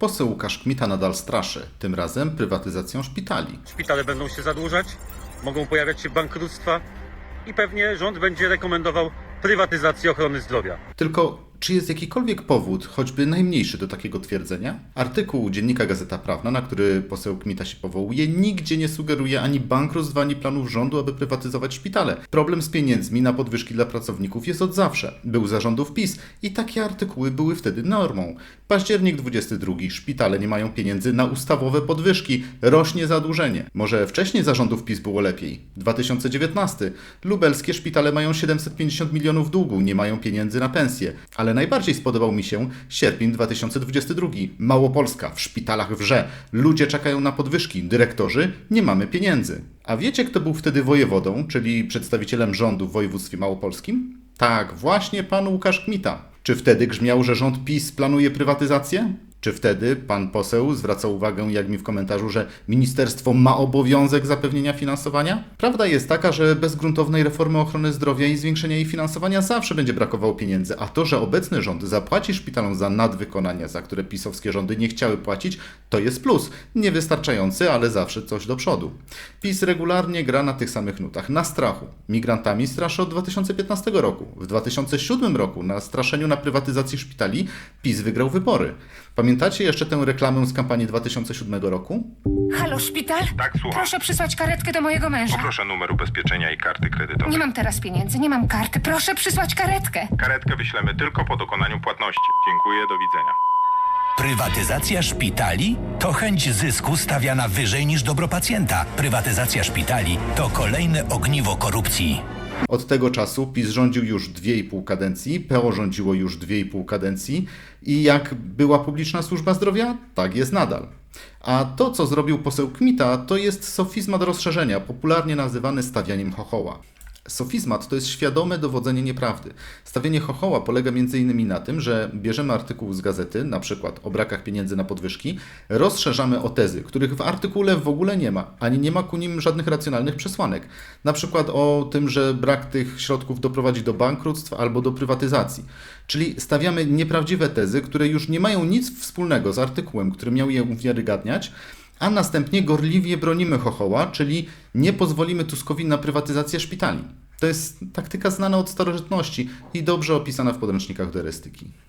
Poseł Łukasz Kmita nadal straszy, tym razem prywatyzacją szpitali. Szpitale będą się zadłużać, mogą pojawiać się bankructwa i pewnie rząd będzie rekomendował prywatyzację ochrony zdrowia. Tylko czy jest jakikolwiek powód, choćby najmniejszy do takiego twierdzenia? Artykuł Dziennika Gazeta Prawna, na który poseł Kmita się powołuje, nigdzie nie sugeruje ani bankructw, ani planów rządu, aby prywatyzować szpitale. Problem z pieniędzmi na podwyżki dla pracowników jest od zawsze. Był zarządów PiS i takie artykuły były wtedy normą. Październik 22. Szpitale nie mają pieniędzy na ustawowe podwyżki. Rośnie zadłużenie. Może wcześniej zarządów PiS było lepiej. 2019. Lubelskie szpitale mają 750 milionów długu, nie mają pieniędzy na pensje. Ale najbardziej spodobał mi się sierpień 2022. Małopolska, w szpitalach wrze. Ludzie czekają na podwyżki, dyrektorzy, nie mamy pieniędzy. A wiecie, kto był wtedy wojewodą, czyli przedstawicielem rządu w województwie małopolskim? Tak, właśnie pan Łukasz Kmita. Czy wtedy grzmiał, że rząd PiS planuje prywatyzację? Czy wtedy pan poseł zwraca uwagę, jak mi w komentarzu, że ministerstwo ma obowiązek zapewnienia finansowania? Prawda jest taka, że bez gruntownej reformy ochrony zdrowia i zwiększenia jej finansowania zawsze będzie brakowało pieniędzy, a to, że obecny rząd zapłaci szpitalom za nadwykonania, za które pisowskie rządy nie chciały płacić, to jest plus. Niewystarczający, ale zawsze coś do przodu. PiS regularnie gra na tych samych nutach, na strachu. Migrantami straszy od 2015 roku. W 2007 roku na straszeniu na prywatyzacji szpitali PiS wygrał wybory. Pamiętacie jeszcze tę reklamę z kampanii 2007 roku? Halo, szpital? Tak, słucham. Proszę przysłać karetkę do mojego męża. Poproszę numer ubezpieczenia i karty kredytowej. Nie mam teraz pieniędzy, nie mam karty. Proszę przysłać karetkę. Karetkę wyślemy tylko po dokonaniu płatności. Dziękuję, do widzenia. Prywatyzacja szpitali to chęć zysku stawiana wyżej niż dobro pacjenta. Prywatyzacja szpitali to kolejne ogniwo korupcji. Od tego czasu PiS rządził już 2,5 kadencji, PO rządziło już 2,5 kadencji i jak była publiczna służba zdrowia, tak jest nadal. A to, co zrobił poseł Kmita, to jest sofizmat rozszerzenia, popularnie nazywany stawianiem chochoła. Sofizmat to jest świadome dowodzenie nieprawdy. Stawianie chochoła polega m.in. na tym, że bierzemy artykuł z gazety, na przykład o brakach pieniędzy na podwyżki, rozszerzamy o tezy, których w artykule w ogóle nie ma, ani nie ma ku nim żadnych racjonalnych przesłanek. Na przykład o tym, że brak tych środków doprowadzi do bankructw albo do prywatyzacji. Czyli stawiamy nieprawdziwe tezy, które już nie mają nic wspólnego z artykułem, który miał je uwiarygadniać, a następnie gorliwie bronimy chochoła, czyli nie pozwolimy Tuskowi na prywatyzację szpitali. To jest taktyka znana od starożytności i dobrze opisana w podręcznikach do erystyki.